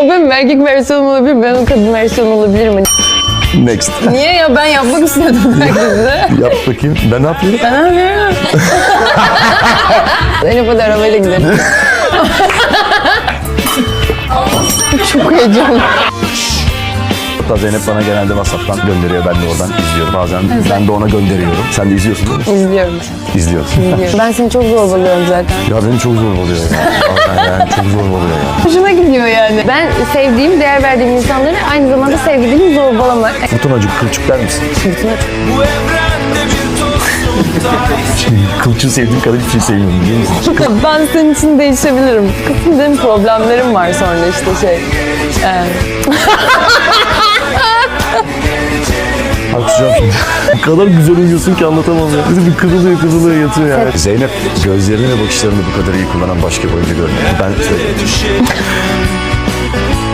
O benim erkek versiyonum olabilir, ben o kadın versiyonu olabilirim. Next. Niye ya? Ben yapmak istiyordum herkese. Yap bakayım. Ben ne yapıyorum? Ben yapıyorum. Zeynep'e de arabayla gidelim. Çok heyecanlı. Hatta Zeynep bana genelde WhatsApp'tan gönderiyor. Ben de oradan izliyorum. Bazen ben de ona gönderiyorum. Sen de izliyorsun değil mi? İzliyorum. İzliyorsun. izliyorum. Ben seni çok zorbalıyorum zaten. ya beni çok zor oluyor ya. Yani çok zor oluyor ya. Hoşuma gidiyor yani. Ben sevdiğim, değer verdiğim insanları aynı zamanda sevgilimi zorbalamak. Fırtınacık kılçık der misin? Kılçığı sevdiğim kadar hiçbir şey sevmiyorum biliyor musun? ben senin için değişebilirim. Kızım benim problemlerim var sonra işte şey. e, Şimdi. o kadar güzel uyuyorsun ki anlatamam ya. Bir kırılıyor kırılıyor yatıyor yani. Zeynep gözlerini ve bakışlarını bu kadar iyi kullanan başka bir oyuncu görmedim. Ben söyleyeyim.